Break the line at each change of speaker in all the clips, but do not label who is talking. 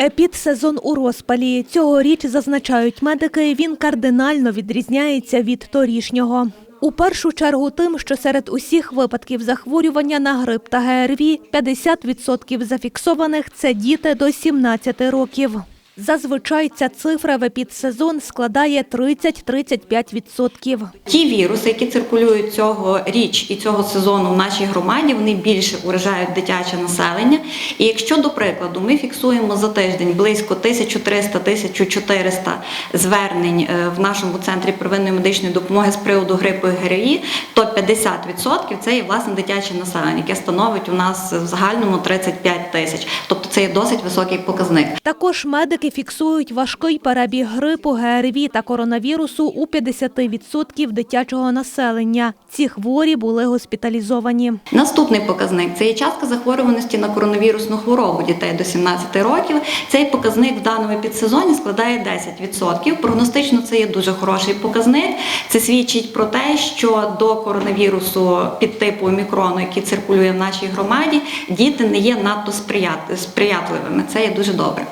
Епідсезон у розпалі. Цьогоріч, зазначають медики, він кардинально відрізняється від торішнього. У першу чергу тим, що серед усіх випадків захворювання на грип та ГРВІ 50% зафіксованих – це діти до 17 років. Зазвичай ця цифра в епідсезон складає 30-35%.
Ті віруси, які циркулюють цього річ і цього сезону в нашій громаді, вони більше уражають дитяче населення. І якщо, до прикладу, ми фіксуємо за тиждень близько 1300-1400 звернень е, в нашому центрі первинної медичної допомоги з приводу грипу і ГРВІ, то 50% це є власне дитяче населення, яке становить у нас в загальному 35 тисяч. Тобто це є досить високий показник.
Також медики фіксують важкий перебіг грипу, ГРВІ та коронавірусу у 50% дитячого населення. Ці хворі були госпіталізовані.
Наступний показник це є частка захворюваності на коронавірусну хворобу дітей до 17 років. Цей показник в даному підсезоні складає 10%. Прогностично це є дуже хороший показник. Це свідчить про те, що до коронавірусу під типу омікрону, який циркулює в нашій громаді, діти не є надто сприятливими. Це є дуже добре.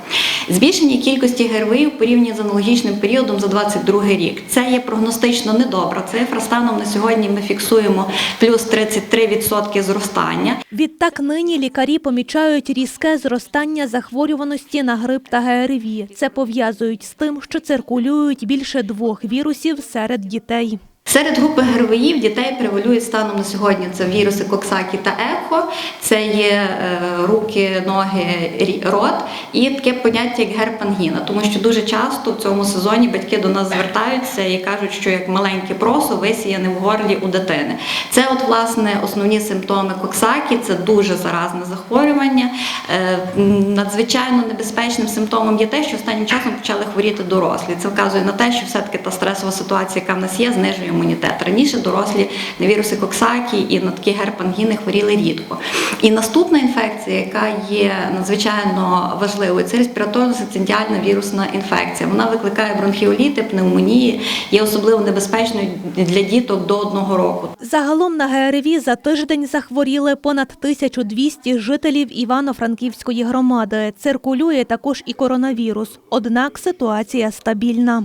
Збільшення кількості ГРВІ в порівнянні з аналогічним періодом за 22 рік. Це є прогностично недобра цифра. Станом на сьогодні ми фіксуємо плюс 33% зростання.
Відтак нині лікарі помічають різке зростання захворюваності на грип та ГРВІ. Це пов'язують з тим, що циркулюють більше двох вірусів серед дітей.
Серед групи ГРВІ дітей превалюють станом на сьогодні це віруси Коксакі та Ехо, це є е, руки, ноги, рот і таке поняття як герпангіна, тому що дуже часто в цьому сезоні батьки до нас звертаються і кажуть, що як маленьке просо висіяне в горлі у дитини. Це от власне основні симптоми Коксакі, це дуже заразне захворювання. Е, Надзвичайно небезпечним симптомом є те, що останнім часом почали хворіти дорослі. Це вказує на те, що все-таки та стресова ситуація, яка в нас є, знижує імунітет. Раніше дорослі на віруси Коксакі і на такі герпангіни хворіли рідко. І наступна інфекція, яка є надзвичайно важливою, це респіраторно-синцидіальна вірусна інфекція. Вона викликає бронхіоліти, пневмонії, є особливо небезпечною для діток до одного року.
Загалом на ГРВІ за тиждень захворіли понад 1200 жителів Івано-Франківської громади. Циркулює також і коронавірус. Однак ситуація стабільна.